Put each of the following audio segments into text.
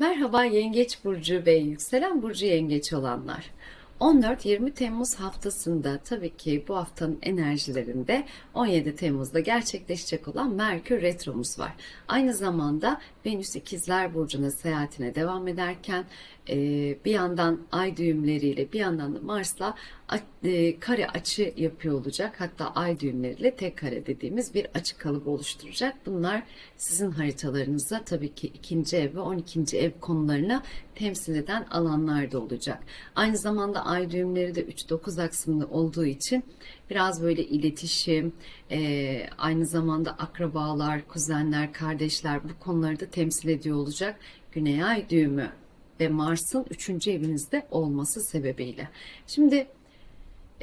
Merhaba Yengeç Burcu ve Yükselen Burcu Yengeç olanlar. 14-20 Temmuz haftasında tabii ki bu haftanın enerjilerinde 17 Temmuz'da gerçekleşecek olan Merkür Retromuz var. Aynı zamanda Venüs İkizler Burcu'na seyahatine devam ederken bir yandan ay düğümleriyle bir yandan da Mars'la e, kare açı yapıyor olacak. Hatta ay düğümleriyle tek kare dediğimiz bir açı kalıbı oluşturacak. Bunlar sizin haritalarınızda tabii ki ikinci ev ve 12. ev konularını temsil eden alanlarda olacak. Aynı zamanda ay düğümleri de 3-9 aksımlı olduğu için biraz böyle iletişim, e, aynı zamanda akrabalar, kuzenler, kardeşler bu konuları da temsil ediyor olacak. Güney ay düğümü ve Mars'ın 3. evinizde olması sebebiyle. Şimdi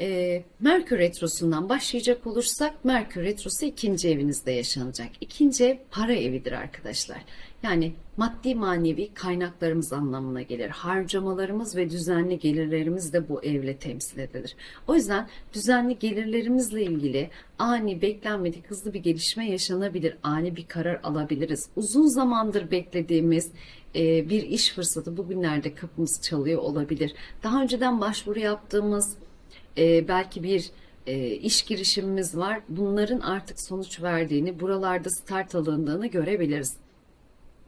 e, Merkür Retrosu'ndan başlayacak olursak Merkür Retrosu ikinci evinizde yaşanacak. İkinci ev para evidir arkadaşlar. Yani maddi manevi kaynaklarımız anlamına gelir. Harcamalarımız ve düzenli gelirlerimiz de bu evle temsil edilir. O yüzden düzenli gelirlerimizle ilgili ani beklenmedik hızlı bir gelişme yaşanabilir. Ani bir karar alabiliriz. Uzun zamandır beklediğimiz bir iş fırsatı bugünlerde kapımız çalıyor olabilir. Daha önceden başvuru yaptığımız e, belki bir e, iş girişimimiz var. Bunların artık sonuç verdiğini, buralarda start alındığını görebiliriz.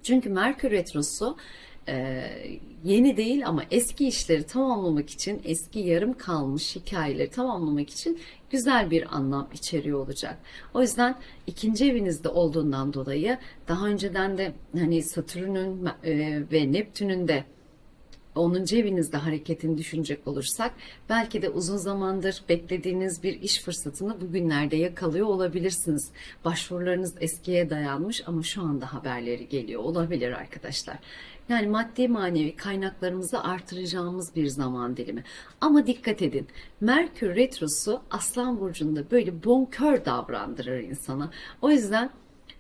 Çünkü Merkür Retrosu e, yeni değil ama eski işleri tamamlamak için, eski yarım kalmış hikayeleri tamamlamak için güzel bir anlam içeriyor olacak. O yüzden ikinci evinizde olduğundan dolayı daha önceden de hani Satürn'ün e, ve Neptün'ün de 10. evinizde hareketini düşünecek olursak belki de uzun zamandır beklediğiniz bir iş fırsatını bugünlerde yakalıyor olabilirsiniz. Başvurularınız eskiye dayanmış ama şu anda haberleri geliyor olabilir arkadaşlar. Yani maddi manevi kaynaklarımızı artıracağımız bir zaman dilimi. Ama dikkat edin. Merkür retrosu Aslan burcunda böyle bonkör davrandırır insana. O yüzden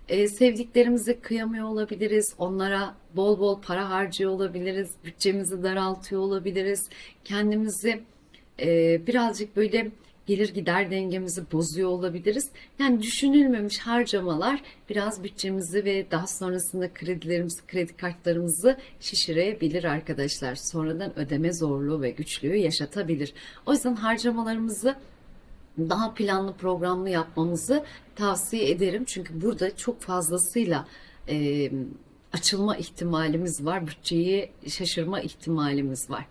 e, sevdiklerimizi kıyamıyor olabiliriz. Onlara bol bol para harcıyor olabiliriz. Bütçemizi daraltıyor olabiliriz. Kendimizi e, birazcık böyle gelir gider dengemizi bozuyor olabiliriz. Yani düşünülmemiş harcamalar biraz bütçemizi ve daha sonrasında kredilerimizi, kredi kartlarımızı şişirebilir arkadaşlar. Sonradan ödeme zorluğu ve güçlüğü yaşatabilir. O yüzden harcamalarımızı daha planlı programlı yapmamızı tavsiye ederim. Çünkü burada çok fazlasıyla e, açılma ihtimalimiz var. Bütçeyi şaşırma ihtimalimiz var.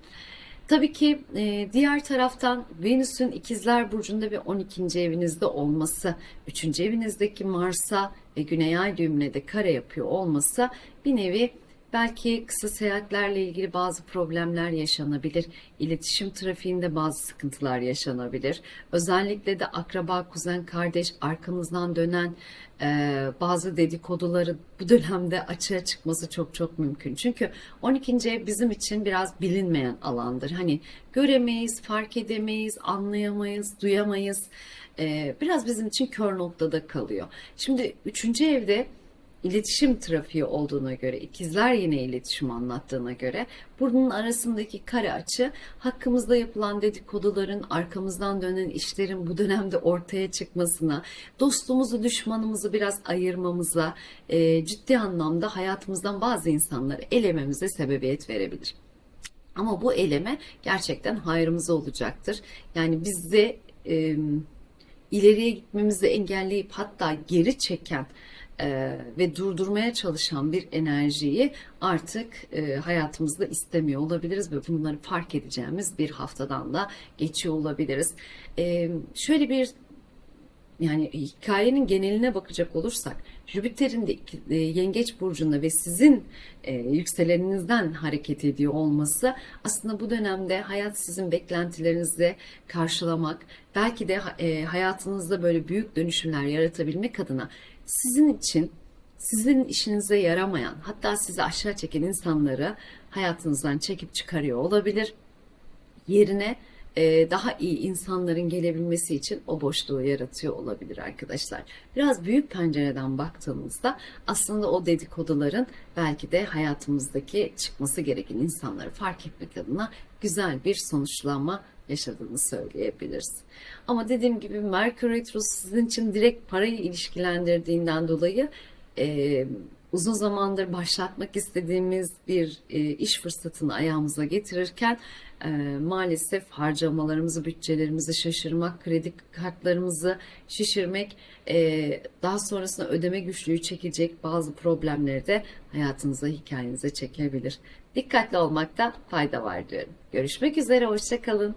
Tabii ki e, diğer taraftan Venüs'ün ikizler burcunda ve 12. evinizde olması, 3. evinizdeki Mars'a ve Güney Ay düğümüne de kare yapıyor olması bir nevi Belki kısa seyahatlerle ilgili bazı problemler yaşanabilir. İletişim trafiğinde bazı sıkıntılar yaşanabilir. Özellikle de akraba, kuzen, kardeş, arkamızdan dönen e, bazı dedikoduları bu dönemde açığa çıkması çok çok mümkün. Çünkü 12. ev bizim için biraz bilinmeyen alandır. Hani göremeyiz, fark edemeyiz, anlayamayız, duyamayız. E, biraz bizim için kör noktada kalıyor. Şimdi 3. evde iletişim trafiği olduğuna göre, ikizler yine iletişim anlattığına göre bunun arasındaki kare açı hakkımızda yapılan dedikoduların, arkamızdan dönen işlerin bu dönemde ortaya çıkmasına, dostumuzu, düşmanımızı biraz ayırmamıza, e, ciddi anlamda hayatımızdan bazı insanları elememize sebebiyet verebilir. Ama bu eleme gerçekten hayrımıza olacaktır. Yani bizde e, ileriye gitmemizi engelleyip hatta geri çeken e, ve durdurmaya çalışan bir enerjiyi artık e, hayatımızda istemiyor olabiliriz ve bunları fark edeceğimiz bir haftadan da geçiyor olabiliriz. E, şöyle bir yani hikayenin geneline bakacak olursak Jüpiter'in de e, Yengeç burcunda ve sizin e, yükseleninizden hareket ediyor olması aslında bu dönemde hayat sizin beklentilerinizi karşılamak, belki de e, hayatınızda böyle büyük dönüşümler yaratabilmek adına sizin için sizin işinize yaramayan, hatta sizi aşağı çeken insanları hayatınızdan çekip çıkarıyor olabilir. Yerine e, daha iyi insanların gelebilmesi için o boşluğu yaratıyor olabilir arkadaşlar. Biraz büyük pencereden baktığımızda aslında o dedikoduların belki de hayatımızdaki çıkması gereken insanları fark etmek adına güzel bir sonuçlanma yaşadığını söyleyebiliriz. Ama dediğim gibi Merkür Retrosu sizin için direkt parayı ilişkilendirdiğinden dolayı e, uzun zamandır başlatmak istediğimiz bir e, iş fırsatını ayağımıza getirirken e, maalesef harcamalarımızı, bütçelerimizi şaşırmak, kredi kartlarımızı şişirmek, e, daha sonrasında ödeme güçlüğü çekecek bazı problemleri de hayatınıza, hikayenize çekebilir. Dikkatli olmakta fayda var diyorum. Görüşmek üzere, hoşçakalın.